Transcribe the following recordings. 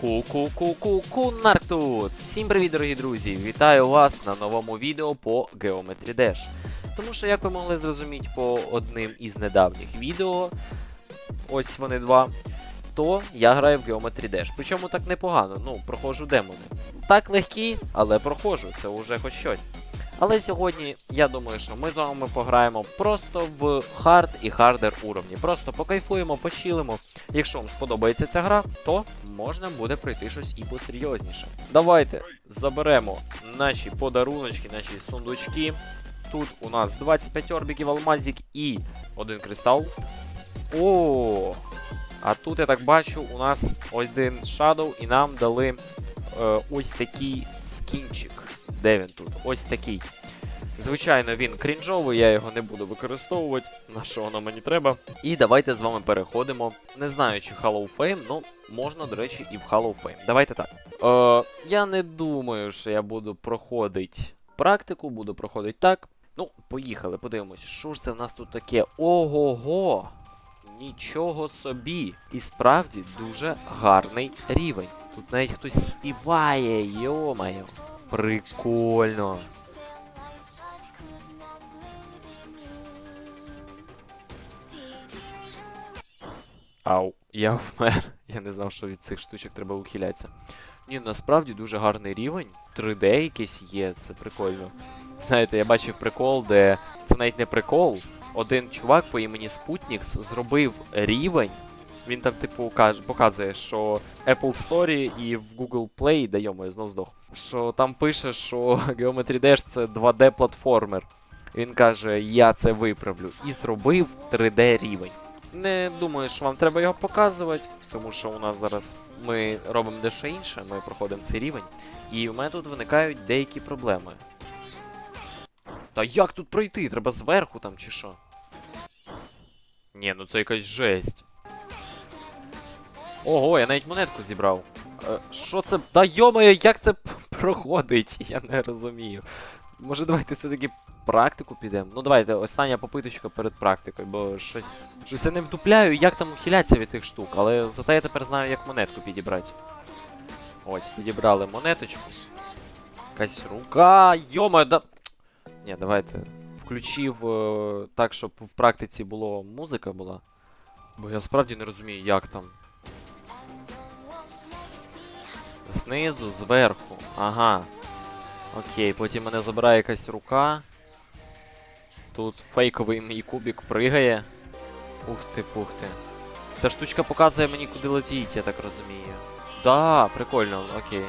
Ку-ку-ку-ку, Куннар тут! Всім привіт, дорогі друзі! Вітаю вас на новому відео по Geometry Dash. Тому що, як ви могли зрозуміти по одним із недавніх відео, ось вони два, то я граю в Geometry Dash. Причому так непогано, ну, проходжу демони. Так легкі, але проходжу, це вже хоч щось. Але сьогодні я думаю, що ми з вами пограємо просто в хард і хардер уровні. Просто покайфуємо, почилимо. Якщо вам сподобається ця гра, то можна буде пройти щось і посерйозніше. Давайте заберемо наші подаруночки, наші сундучки. Тут у нас 25 орбіків алмазик і один кристал. О! А тут я так бачу, у нас один Shadow і нам дали е, ось такий скінчик. Де він тут? Ось такий. Звичайно, він крінжовий, я його не буду використовувати, на що воно мені треба. І давайте з вами переходимо. Не знаю, чи Hall of Fame, ну можна, до речі, і в Hall of Fame. Давайте так. Е, я не думаю, що я буду проходити практику, буду проходити так. Ну, поїхали, подивимось, що ж це в нас тут таке? Ого-го! Нічого собі! І справді дуже гарний рівень. Тут навіть хтось співає, йомайо. Прикольно. Ау, я вмер. Я не знав, що від цих штучок треба ухилятися. Ні, насправді дуже гарний рівень. 3D якийсь є, це прикольно. Знаєте, я бачив прикол, де це навіть не прикол. Один чувак по імені Sputnix зробив рівень. Він там, типу, каже, показує, що Apple Story і в Google Play, да йому, я знов здох. Що там пише, що Geometry Dash це 2D-платформер. Він каже, я це виправлю. І зробив 3D рівень. Не думаю, що вам треба його показувати, тому що у нас зараз ми робимо дещо інше, ми проходимо цей рівень. І в мене тут виникають деякі проблеми. Та як тут пройти? Треба зверху там чи що? Ні, ну це якась жесть. Ого, я навіть монетку зібрав. Е, Що це? Та йомає, як це проходить? Я не розумію. Може, давайте все-таки практику підемо? Ну давайте, остання попиточка перед практикою, бо щось. Щось я не вдупляю, як там ухилятися від тих штук, але зате я тепер знаю, як монетку підібрати. Ось, підібрали монеточку. Якась рука. Йома, да. Ні, давайте. Включив е, так, щоб в практиці було музика була. Бо я справді не розумію, як там. Знизу, зверху. Ага. Окей, потім мене забирає якась рука. Тут фейковий мій кубик пригає. Ух ти, пух ти. Ця штучка показує мені, куди летіть, я так розумію. Да, прикольно, окей.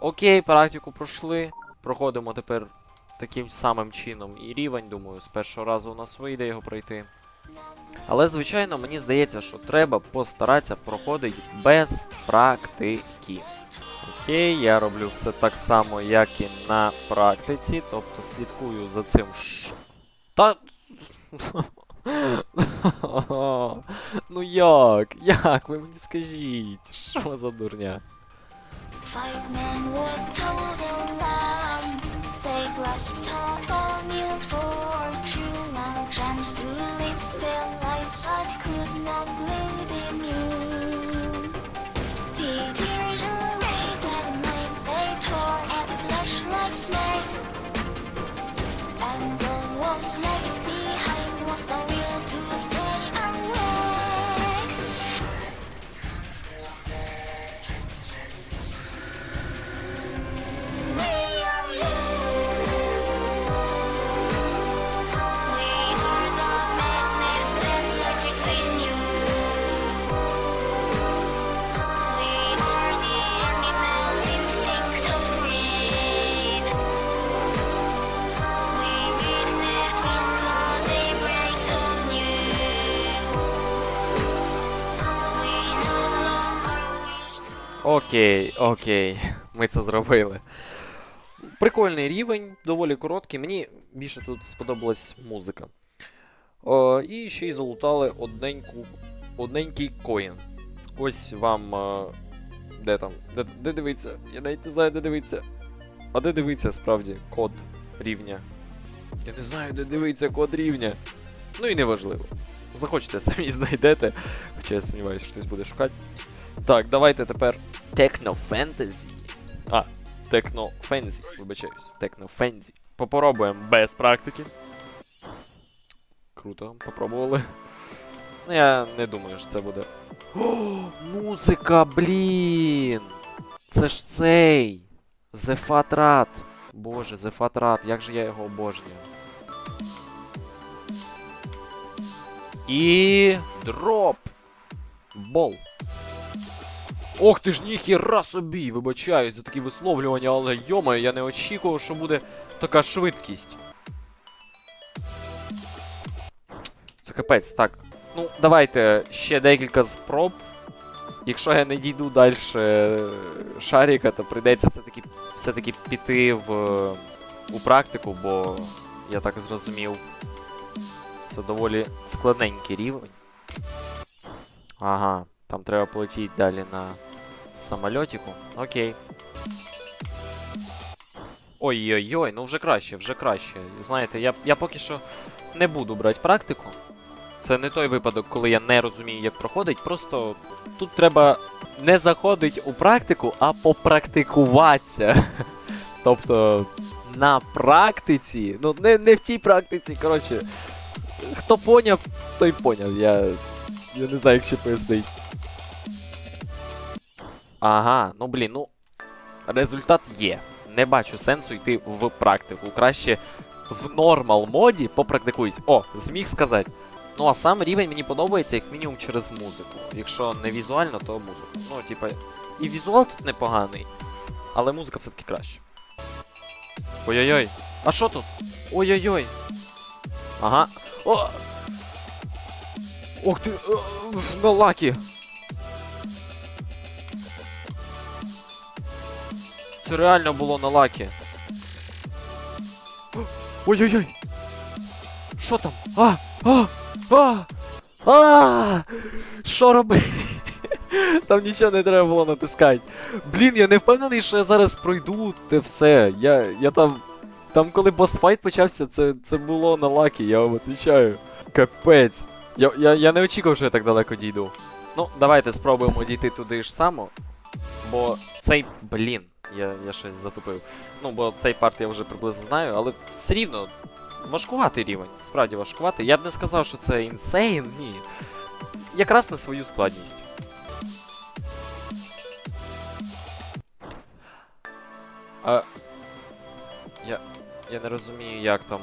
Окей, практику пройшли. Проходимо тепер таким самим чином і рівень, думаю, з першого разу у нас вийде його пройти. Але, звичайно, мені здається, що треба постаратися проходити без практики. Окей, я роблю все так само, як і на практиці, тобто слідкую за цим. Та. ну як? Як? Ви мені скажіть? Що за дурня? Окей, окей, ми це зробили. Прикольний рівень, доволі короткий. Мені більше тут сподобалась музика. О, і ще й залутали одненьку, одненький коін. Ось вам. е, де там? Де, де дивиться? Я навіть не знаю, де дивиться. А де дивиться справді код рівня? Я не знаю, де дивиться код рівня. Ну і неважливо. Захочете, самі знайдете. Хоча я сумніваюся, що хтось буде шукати. Так, давайте тепер Fantasy. А, Fantasy, вибачаюсь. Fantasy. Попробуємо без практики. Круто, попробували. Ну, я не думаю, що це буде. О, музика, блін! Це ж цей! Зефатрат. Боже, Зефатрат, як же я його обожнюю. І. дроп! Бол. Ох ти ж ніхіра собі! Вибачаюсь за такі висловлювання, але йома, я не очікував, що буде така швидкість. Це капець, так. Ну, давайте ще декілька спроб. Якщо я не дійду далі шаріка, то прийдеться все-таки все-таки піти в, у практику, бо я так зрозумів, це доволі складненький рівень. Ага, там треба полетіти далі на самольотику. Окей. Ой-ой-ой, ну вже краще, вже краще. Знаєте, я, я поки що не буду брати практику. Це не той випадок, коли я не розумію, як проходить. Просто тут треба не заходити у практику, а попрактикуватися. тобто на практиці. Ну, не, не в тій практиці, коротше. Хто поняв, той поняв. Я, я не знаю, як ще пояснити. Ага, ну блін, ну. Результат є. Не бачу сенсу йти в практику. Краще в нормал моді попрактикуюсь. О, зміг сказати. Ну, а сам рівень мені подобається, як мінімум, через музику. Якщо не візуально, то музику. Ну, типа, і візуал тут непоганий, але музика все-таки краще. Ой-ой-ой. А що тут? Ой-ой-ой. Ага. О! Ох ти! е, На лакі! Це реально було на лакі. Ой-ой-ой! Що там? А! А! А! А! Що робити? Там нічого не треба було натискати. Блін, я не впевнений, що я зараз пройду те все. Я, я там. Там, коли босфайт почався, це, це було на лакі, я вам відповідаю. Капець. Я, я, я не очікував, що я так далеко дійду. Ну, давайте спробуємо дійти туди ж само. Бо цей. Блін, я, я щось затупив. Ну, бо цей парт я вже приблизно знаю, але все рівно важкуватий рівень. Справді важкуватий. Я б не сказав, що це інсейн, ні. Якраз на свою складність. А... Я. Я не розумію, як там.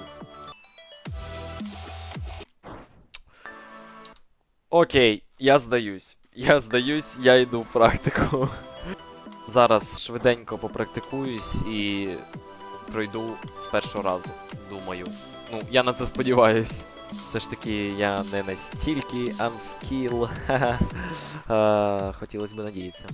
Окей, я здаюсь. Я здаюсь, я йду в практику. Зараз швиденько попрактикуюсь і пройду з першого разу, думаю. Ну, я на це сподіваюсь. Все ж таки, я не настільки unskill. Ха-ха. Хотілося б надіятися.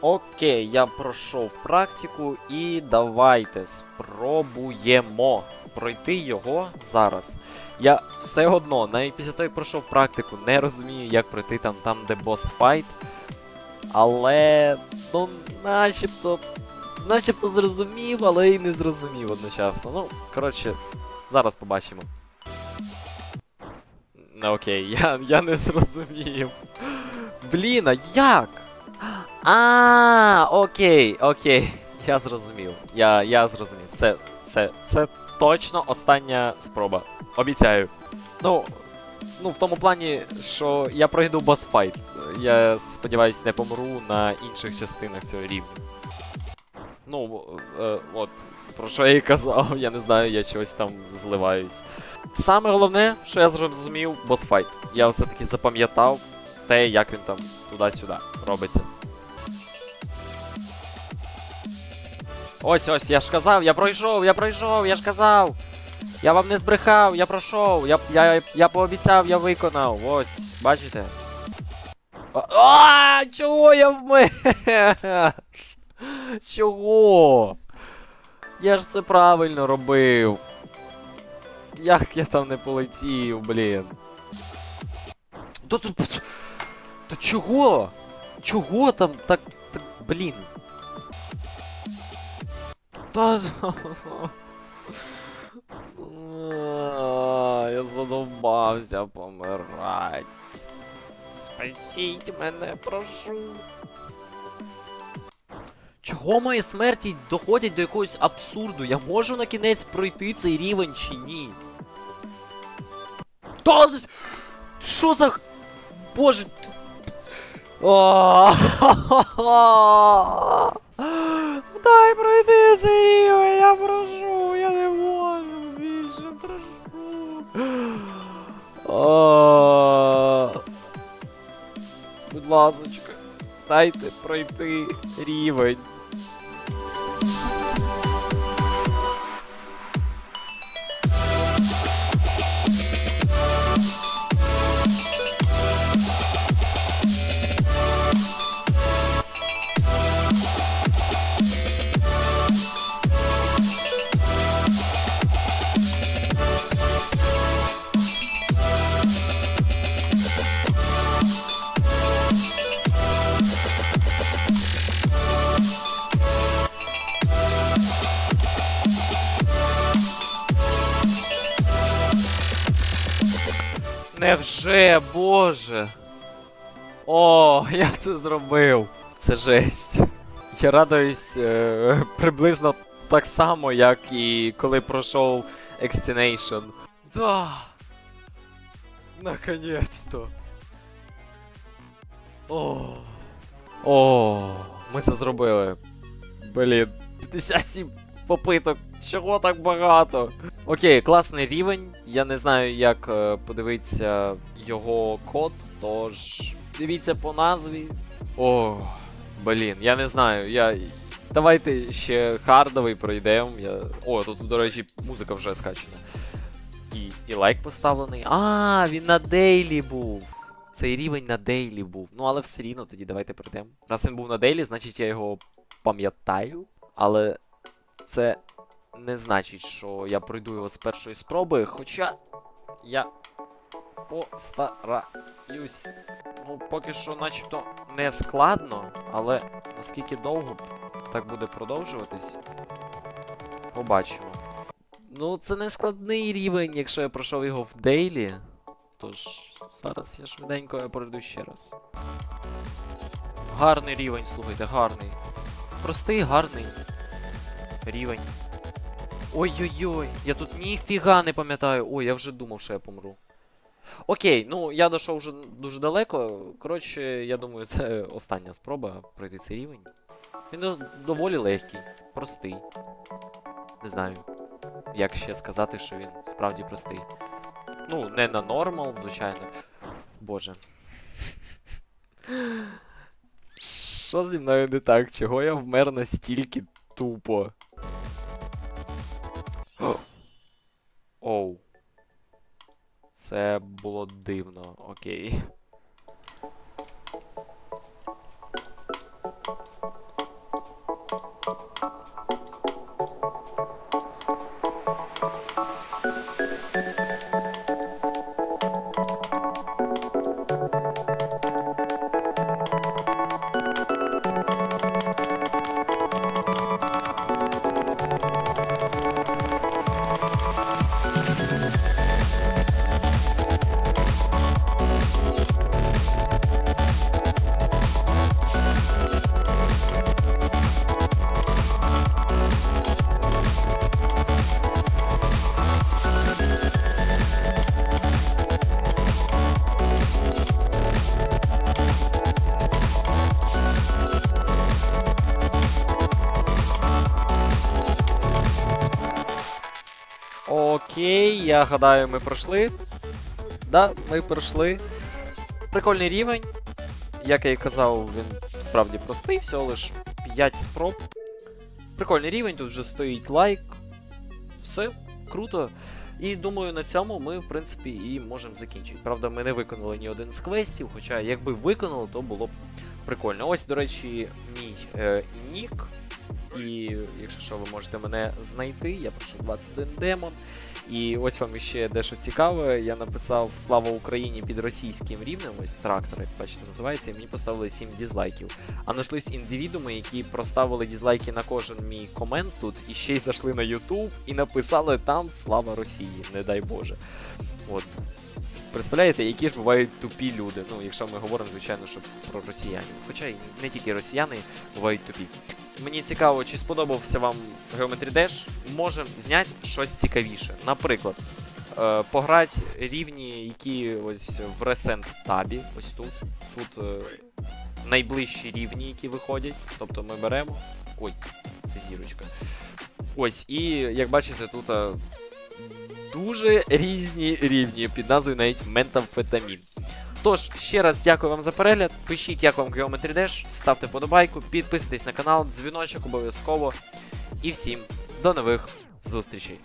Окей, я пройшов практику і давайте спробуємо пройти його зараз. Я все одно, навіть після того, як пройшов практику, не розумію, як пройти там, там де бос файт. Але, ну, начебто, начебто зрозумів, але й не зрозумів одночасно. Ну, коротше, зараз побачимо. Ну окей, я, я не зрозумів. Блін, а як? А, окей, окей. Я зрозумів. Я, я зрозумів. Все, все, це точно остання спроба. Обіцяю. Ну, ну, в тому плані, що я пройду босфайт. Я сподіваюсь, не помру на інших частинах цього рівня. Ну, е, от, про що я і казав, я не знаю, я чогось там зливаюсь. Саме головне, що я зрозумів, босфайт. Я все-таки запам'ятав те, як він там туди-сюди робиться. Ось ось, я ж казав, я пройшов, я пройшов, я ж казав. Я вам не збрехав, я пройшов, я, я, я пообіцяв, я виконав. Ось, бачите? А, чого я вмер? Чого? Я ж це правильно робив. Як я там не полетів, блін. Та, та, та чого? Чого там так, так блін? Та... задовбався помирать. Спасіть мене, прошу. Чого мої смерті доходять до якогось абсурду? Я можу на кінець пройти цей рівень чи ні? Та, що за... Боже... дайте пройти рівень. Невже, боже. О, я це зробив. Це жесть. Я радуюсь е, приблизно так само, як і коли пройшов Extination. Да. Наконець-то. О. О, ми це зробили. Блін, 57 попиток. Чого так багато? Окей, класний рівень. Я не знаю, як е, подивитися його код, тож дивіться по назві. О, блін, я не знаю. Я... Давайте ще хардовий пройдемо. Я... О, тут, до речі, музика вже скачена. І, і лайк поставлений. А, він на дейлі був. Цей рівень на дейлі був. Ну, але все рівно тоді давайте пройдемо. Раз він був на дейлі, значить я його пам'ятаю. Але це не значить, що я пройду його з першої спроби, хоча я постараюсь. Ну, поки що, начебто, не складно, але наскільки довго так буде продовжуватись, побачимо. Ну, це не складний рівень, якщо я пройшов його в дейлі. Тож, зараз я швиденько я пройду ще раз. Гарний рівень, слухайте, гарний. Простий, гарний рівень. Ой-ой-ой, я тут ніфіга не пам'ятаю. Ой, я вже думав, що я помру. Окей, ну я дійшов вже дуже далеко. Коротше, я думаю, це остання спроба пройти цей рівень. Він доволі легкий, простий. Не знаю, як ще сказати, що він справді простий. Ну, не на нормал, звичайно. Боже. Що зі мною не так? Чого я вмер настільки тупо? Це було дивно, окей. Я гадаю, ми пройшли. Да, ми пройшли. Прикольний рівень. Як я і казав, він справді простий, всього лиш 5 спроб. Прикольний рівень, тут вже стоїть лайк. Все, круто. І думаю, на цьому ми, в принципі, і можемо закінчити. Правда, ми не виконали ні один з квестів, хоча якби виконали, то було б прикольно. Ось, до речі, мій е, нік. І якщо що, ви можете мене знайти, я прошу 21 демон. І ось вам іще дещо цікаве. Я написав Слава Україні під російським рівнем, ось трактор, як бачите, називається, і мені поставили 7 дізлайків. А знайшлись індивідуми, які проставили дізлайки на кожен мій комент тут, і ще й зайшли на YouTube і написали там Слава Росії, не дай Боже. От. Представляєте, які ж бувають тупі люди. Ну, якщо ми говоримо, звичайно, що про росіянів. Хоча й не тільки росіяни бувають тупі. Мені цікаво, чи сподобався вам Geometry Dash. Можемо зняти щось цікавіше. Наприклад, е, пограти рівні, які ось в Recent табі, ось тут. Тут е, найближчі рівні, які виходять. Тобто ми беремо. Ой, це зірочка. Ось, і як бачите, тут е, дуже різні рівні під назвою навіть ментамфетамін. Тож, ще раз дякую вам за перегляд. Пишіть, як вам Geometry Dash, ставте подобайку, підписуйтесь на канал, дзвіночок обов'язково. І всім до нових зустрічей!